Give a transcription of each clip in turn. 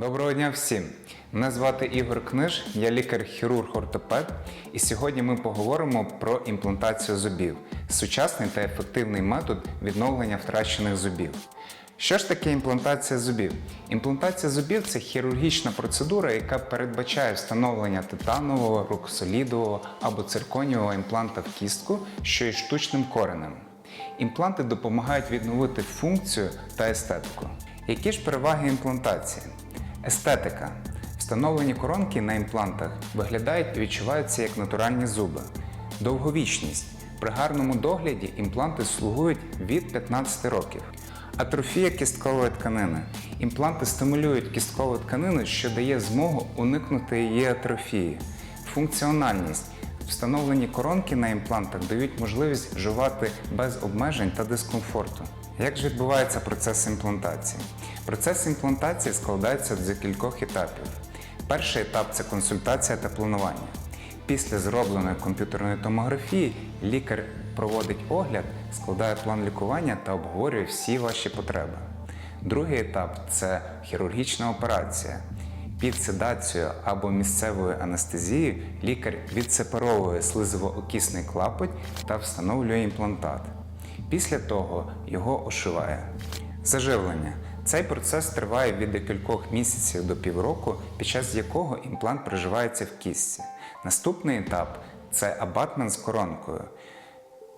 Доброго дня всім! Мене звати Ігор Книж, я лікар-хірург-ортопед, і сьогодні ми поговоримо про імплантацію зубів сучасний та ефективний метод відновлення втрачених зубів. Що ж таке імплантація зубів? Імплантація зубів це хірургічна процедура, яка передбачає встановлення титанового, руксолідового або цирконієвого імпланта в кістку, що є штучним коренем. Імпланти допомагають відновити функцію та естетику. Які ж переваги імплантації? Естетика. Встановлені коронки на імплантах виглядають і відчуваються як натуральні зуби. Довговічність. При гарному догляді імпланти слугують від 15 років. Атрофія кісткової тканини. Імпланти стимулюють кісткову тканину, що дає змогу уникнути її атрофії. Функціональність. Встановлені коронки на імплантах дають можливість жувати без обмежень та дискомфорту. Як ж відбувається процес імплантації? Процес імплантації складається з кількох етапів. Перший етап це консультація та планування. Після зробленої комп'ютерної томографії лікар проводить огляд, складає план лікування та обговорює всі ваші потреби. Другий етап це хірургічна операція. Під седацією або місцевою анестезією лікар відсепаровує слизово-окісний клапоть та встановлює імплантат. Після того його ошиває. Заживлення. Цей процес триває від декількох місяців до півроку, під час якого імплант приживається в кістці. Наступний етап це абатмент з коронкою.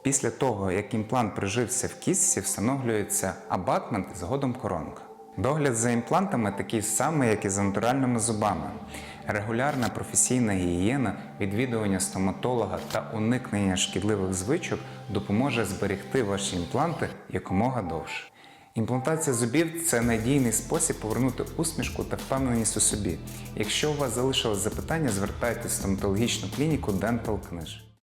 Після того, як імплант прижився в кістці, встановлюється абатмент і згодом коронка. Догляд за імплантами такий самий, як і за натуральними зубами. Регулярна професійна гігієна, відвідування стоматолога та уникнення шкідливих звичок допоможе зберегти ваші імпланти якомога довше. Імплантація зубів це надійний спосіб повернути усмішку та впевненість у собі. Якщо у вас залишилось запитання, звертайтеся в стоматологічну клініку Dental Книж.